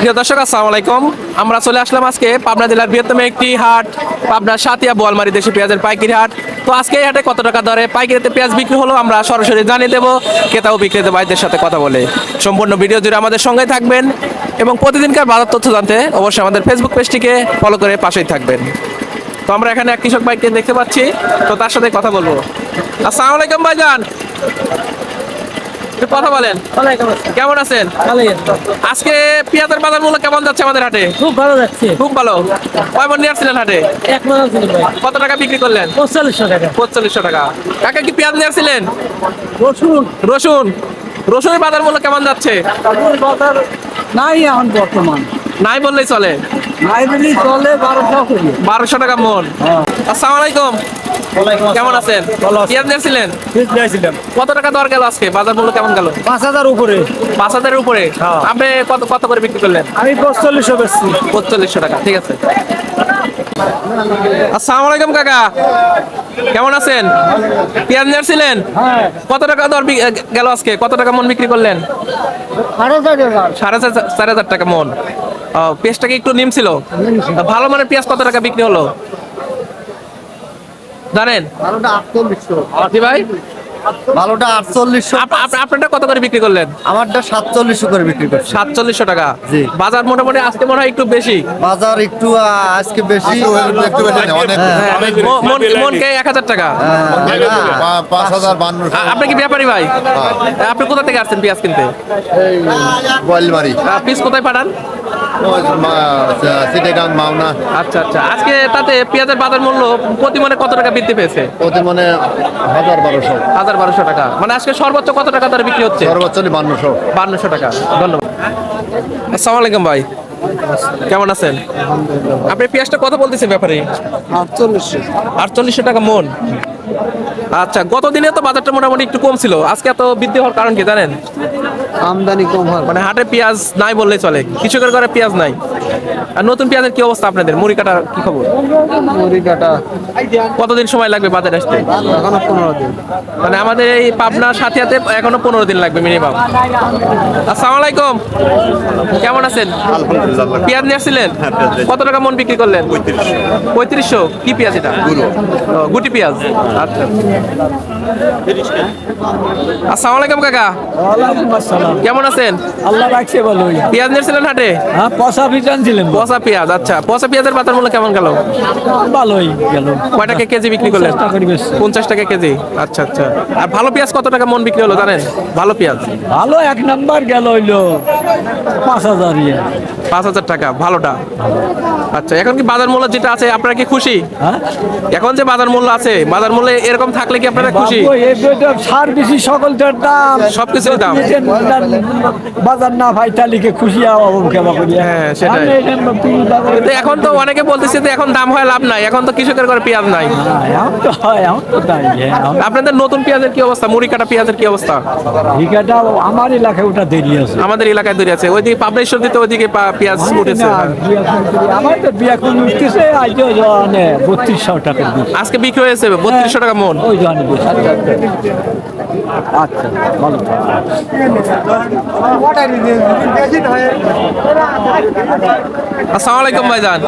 প্রিয় দর্শক, আসসালামু আলাইকুম। আমরা চলে আসলাম আজকে পাবনা জেলার বৃহত্তম একটি হাট, পাবনা সাতিয়া বোয়ালমারি দেশি পেঁয়াজের পাইকারি হাট। তো আজকে এই হাটে কত টাকা দরে পাইকারিতে পেঁয়াজ বিক্রি হলো আমরা সরাসরি জানিয়ে দেবো। ক্রেতা ও বিক্রেতা ভাইদের সাথে কথা বলে। সম্পূর্ণ ভিডিও জুড়ে আমাদের সঙ্গে থাকবেন এবং প্রতিদিনকার বাজার তথ্য জানতে অবশ্যই আমাদের ফেসবুক পেজটিকে ফলো করে পাশেই থাকবেন। তো আমরা এখানে এক কৃষক ভাইকে দেখতে পাচ্ছি। তো তার সাথে কথা বলব। আসসালামু আলাইকুম ভাইজান। একটু কথা বলেন। কেমন আছেন? আজকে পেঁয়াজের বাজার মূল্য কেমন যাচ্ছে আমাদের হাটে? খুব ভালো যাচ্ছে। খুব ভালো। কয় মন নিয়ে আসছিলেন হাটে? কত টাকা বিক্রি করলেন? পঁয়তাল্লিশশো টাকা। পঁয়তাল্লিশশো টাকা। কাকা কি পেঁয়াজ নিয়ে আসছিলেন? রসুন। রসুন। রসুনের বাজার মূল্য কেমন যাচ্ছে? বাজার নাই এখন বর্তমান। নাই বললেই চলে। নাই বলি চলে বারোশো বারোশো টাকা মন। আসসালামু আলাইকুম। কেমন আছেন? আসছিলেন কত টাকা দর গেল আজকে? বাজার মূল্য কেমন গেল? পাঁচ হাজার উপরে। পাঁচ হাজারের উপরে? হ্যাঁ। আপনি কত কত করে বিক্রি করলেন? আমি বেচছি। টাকা ঠিক আছে। আসসালামু আলাইকুম কাকা। কেমন আছেন? পেঁয়াজ নিয়ে আসছিলেন হ্যাঁ। কত টাকা দর গেল আজকে? কত টাকা মন বিক্রি করলেন? সাড়ে চার হাজার। টাকা মন। পেঁয়াজটা কি একটু নিম ছিল। ভালো মানের পেঁয়াজ কত টাকা বিক্রি হলো? জানেন? ভাই? ভালোটা আটচল্লিশশো আপ- আপ- আপনারটা কত করে বিক্রি করলেন? আমারটা সাতচল্লিশশো করে বিক্রি করছে। সাতচল্লিশশো টাকা। জি। বাজার মোটামুটি আজকে মনে হয় একটু বেশি। বাজার একটু আজকে বেশি। একটু বেশি না, অনেক হ্যাঁ, মন মনকে এক হাজার টাকা? পাঁচ হাজার বান্ন আপনি কি ব্যাপারী ভাই? আপনি কোথা থেকে আসছেন পেঁয়াজ কিনতে? পিস কোথায় পাঠান? সিটেগাং মাওনা। আচ্ছা আচ্ছা। আজকে তাতে পেঁয়াজের বাজার মূল্য প্রতি মনে কত টাকা বৃদ্ধি পেয়েছে? প্রতি মানে হাজার বারোশো। হাজার বারোশো টাকা। মানে আজকে সর্বোচ্চ কত টাকা দরে বিক্রি হচ্ছে? সর্বোচ্চ বান্নশো। বান্নশো টাকা। ধন্যবাদ। আসসালামু আলাইকুম ভাই। কেমন আছেন? আপনি পেঁয়াজটা কত বলতেছেন ব্যাপারে? আটচল্লিশশো। আটচল্লিশশো টাকা মন। আচ্ছা গতদিনে তো বাজারটা মোটামুটি একটু কম ছিল। আজকে এত বৃদ্ধি হওয়ার কারণ কি জানেন? আমদানি কম হয়। মানে হাটে পেঁয়াজ নাই বললেই চলে। কৃষকের ঘরে পেঁয়াজ নাই। আর নতুন পেঁয়াজের কি অবস্থা আপনাদের? মুড়ি কাটার কি খবর? মুড়ি কাটা। কতদিন সময় লাগবে বাজারে আসতে? এখনও পনেরো দিন। মানে আমাদের এই পাবনা সাথিয়াতে এখনও পনেরো দিন লাগবে মিনিমাম আসসালামু আলাইকুম। কেমন আছেন? পেঁয়াজ নিয়ে আসছিলেন? কত টাকা মন বিক্রি করলেন? পঁয়ত্রিশশো। কি পেঁয়াজ এটা? গুটি পেঁয়াজ। আচ্ছা। আসসালামু আলাইকুম কাকা। কেমন আছেন? আল্লাহ রাখছে বলো পেঁয়াজ নিয়ে আসছিলেন হাটে? হ্যাঁ পশা ফিটান ছিলেন পচা পেঁয়াজ আচ্ছা। পচা পেঁয়াজের বাজার মূল্য কেমন গেল? ভালোই গেল। কয় টাকা কেজি বিক্রি করলেন? পঞ্চাশ টাকা কেজি। আচ্ছা আচ্ছা। আর ভালো পেঁয়াজ কত টাকা মন বিক্রি হলো জানেন? ভালো পেঁয়াজ? ভালো এক নাম্বার গেল হইল পাঁচ হাজার পাঁচ হাজার টাকা ভালোটা। আচ্ছা এখন কি বাজার মূল্য যেটা আছে আপনারা কি খুশি? হ্যাঁ? এখন যে বাজার মূল্য আছে বাজার মূল্য এরকম থাকলে কি আপনারা খুশি? বইটা সার বেশি সকলটার দাম দাম। বাজার না ভাই তালিকে খুশি হ্যাঁ, সেটাই। এখন তো অনেকে বলতেছে যে এখন দাম হয় লাভ নাই এখন তো কৃষকের ঘরে পেঁয়াজ নাই। আপনাদের নতুন পেঁয়াজের কি অবস্থা? মুড়ি কাটা পেঁয়াজের কি অবস্থা? আমার এলাকায় ওটা দেরি আছে। আমাদের এলাকায় দূরে আছে। ওইদিকে পাবনেশ্বর দিতে ওইদিকে পেঁয়াজ উঠেছে। না, বিয়া কোন করি? আমার তো বিয়া কোন উঠতেছে আজ বত্রিশশো টাকা আজকে বিক্রি হয়েছে বত্রিশশো টাকা মন। ওই জানি আচ্ছা ভালো আসসালামু আলাইকুম ভাইজান।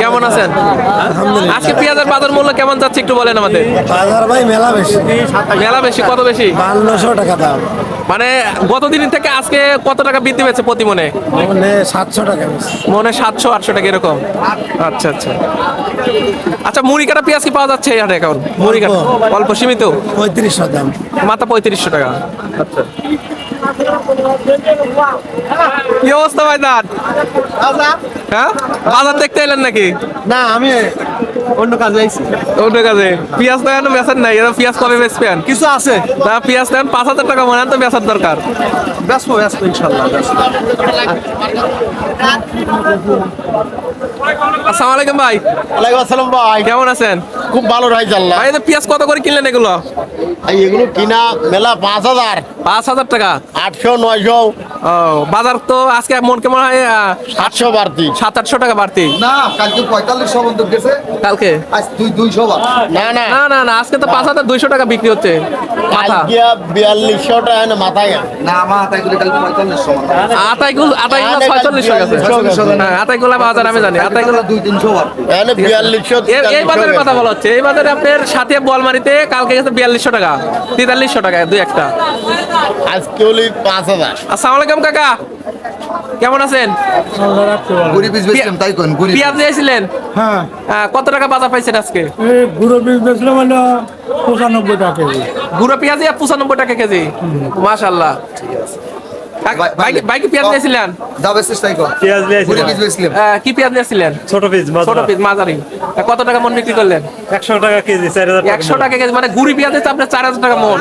কেমন আছেন? আজকে পেঁয়াজের বাজার মূল্য কেমন যাচ্ছে একটু বলেন আমাদের। বাজার ভাই মেলা বেশি। মেলা বেশি কত বেশি? বান্নশো টাকা দাম। মানে গত দিন থেকে আজকে কত টাকা বৃদ্ধি পেয়েছে প্রতি মনে? মানে সাতশো টাকা মনে সাতশো আটশো টাকা এরকম? আচ্ছা আচ্ছা। আচ্ছা মুড়ি কাটা পেঁয়াজ কি পাওয়া যাচ্ছে এই হাটে এখন? মুড়ি কাটা? অল্প। সীমিত? পঁয়ত্রিশশো দাম মাথা পঁয়ত্রিশশো টাকা। আচ্ছা। কি অবস্থা ভাই দাঁত হ্যাঁ? বাজার দেখতে এলেন নাকি? না আমি অন্য কাজে আইছি। অন্য কাজে? পেঁয়াজ তো এখন বেচার নাই পেঁয়াজ কবে বেচবেন কিছু আছে। তা পেঁয়াজ তো পাঁচ হাজার টাকা মনে তো বেচার দরকার। ইনশাল্লাহ আসসালামু আলাইকুম ভাই। ওয়ালাইকুম আসসালাম ভাই। কেমন আছেন? খুব ভালো রাইজ আল্লাহ ভাই এই যে পেঁয়াজ কত করে কিনলেন এগুলো? এগুলো কিনা মেলা পাঁচ হাজার। পাঁচ হাজার টাকা? আটশো নয়শো। ও বাজার তো আজকে মন কেমন হয় আটশো বাড়তি। সাত আটশো টাকা বাড়তি। না কালকে পঁয়তাল্লিশশো বন্ধু গেছে। কালকে? দুই দুইশো না না। না না না আজকে তো পাঁচ হাজার দুইশো টাকা বিক্রি হচ্ছে। মাথা। বিয়াল্লিশশো টাকা না মাথায় না আমার কালকে পঁয়তাল্লিশশো আতাইগুলো আতাইগুলো ছয়চল্লিশশো গেছে আতাইগুলো বাজার আমি জানি। আতাইগুলো দুই তিনশো বিয়াল্লিশশো এই- বাজারের কথা বলা হচ্ছে। এই বাজারে আপনার সাথে বোয়ালমারিতে কালকে গেছে বিয়াল্লিশশো টাকা তেতাল্লিশশো টাকা দুই একটা। আজকে হলি পাঁচ হাজার। আসসালামু আলাইকুম কাকা। কেমন আছেন? গুড়ি বেচলাম তাই কোন গুড়ি পেঁয়াজ নিয়েছিলেন? হ্যাঁ। কত টাকা বাজার পাইছেন আজকে? এই গুঁড়ো বীজ বেচলাম হলো পঁচানব্বই টাকা কেজি। গুঁড়ো পেঁয়াজ পঁচানব্বই টাকা কেজি? মাশাল্লাহ বাইকে পেঁয়াজ নিয়েছিলেন? কি পেঁয়াজ নিয়েছিলেন? ছোট পিস ছোট পিস মাঝারি। কত টাকা মন বিক্রি করলেন? একশো টাকা কেজি চার হাজার একশো টাকা কেজি মানে গুড়ি পেঁয়াজ আপনার চার হাজার টাকা মন।